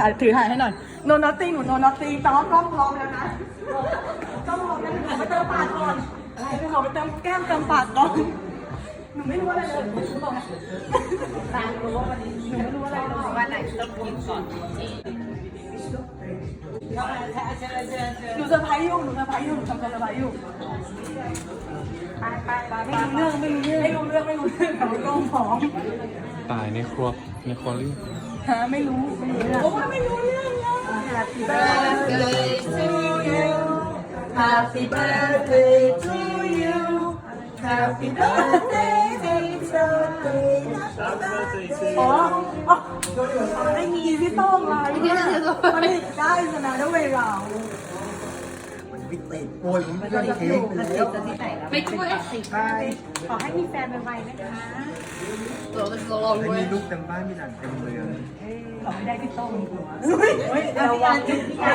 ถ่ายถือถ่ายให้หน่อย no nothing หนู no nothing แต่ว่ากล้องพร้อมแล้วนะกล้องพร้อมแล้วหนูขอไปเติมปากก่อนอะไรหนูขอไปเติมแก้มเติมปากก่อนหนูไม่รู้อะไรเลยหนูบอกนะตามรู้ว่าวันนี้หนูไม่รู้อะไรเลยวันไหนต้องกินก่อนหนูเซอร์ไพรส์อยู่หนูเซอร์ไพรส์อยู่หนูทำเซอร์ไพรส์อยู่ไปไปไปไม่รู้เรื่องไม่รู้เรื่องไม่รู้เรื่องไม่รู้เรื่องแต่ว่ากล้องพร้อมตายในครัวในครัวลี่ ฮะไม่รู้ไม่รู้เรื่องโอ้ยไม่รู้เรื่องเลย Happy birthday to you Happy birthday to you Happy birthday Happy birthday Happy birthday อ๋ออ๋อไม่มีพี่โต้งไลน์เนี่ยมันได้ชนะด้วยเรา วิเตะโวยผมไม่ได้เทคไปแล้วไม่ช่วยใช่ขอให้มีแฟนไวๆนะคะเราจะลองไม่ด้วยมีลูกเต็มบ้านมีหลานเต็มเมืองขอให้ได้พี่โต้งหัวระวังพี่ไก่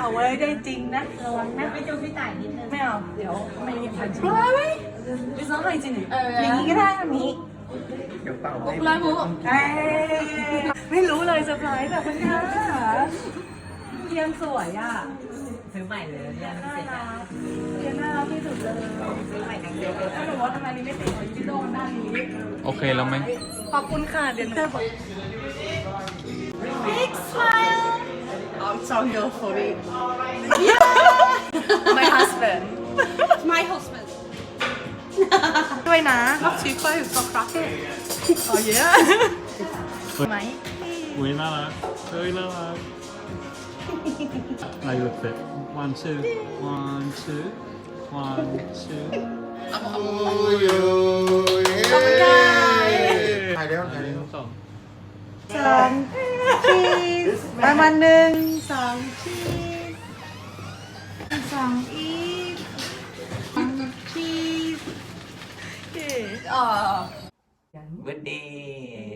เอาไว้ได้จริงนะระวังนะไปจูพี่ไต่นิดนึงไม่เอาเดี๋ยวไม่มีพันชิ้นไม่ไม่ซ้อมอะไรจริงอย่างนี้ก็ได้แบบนี้เดี๋ยวเป่าให้ร้อยหมูไม่รู้เลยเซอร์ไพรส์แบบคุณย่าเทียนสวยอะ ซื้อใหม่เลยเนี่ยน่าเสร็จรัแล้วกเทียนน่ารักที่สุดเลยซื้อใหม่ทั้งเดียวเลยถ้าหนูว่าทำไมนี่ไม่ติดของพี่โดนด้านนี้โอเคแล้วไหมขอบคุณค่ะเดี๋ยวหนูบอก Big smile I'm so here for it my husband My husband ด้วยนะรักชีฟ้าอยู่กับรักเก้อ๋อเยอะไหมอุ้ยน่ารักเฮ้ยน่ารัก I look it one two one two one two โอ้ยถ่ายแล้วถ่ายแล้วสองสองชีสประมาณหนึ่งสองชีสสองอีกสองชีสเอ๋อ Birthday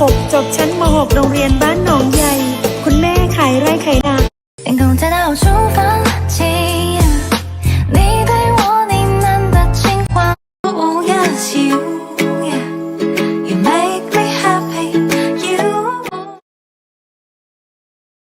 กบจบชั้นม .6 โรงเรียนบ้านหนองใหญ่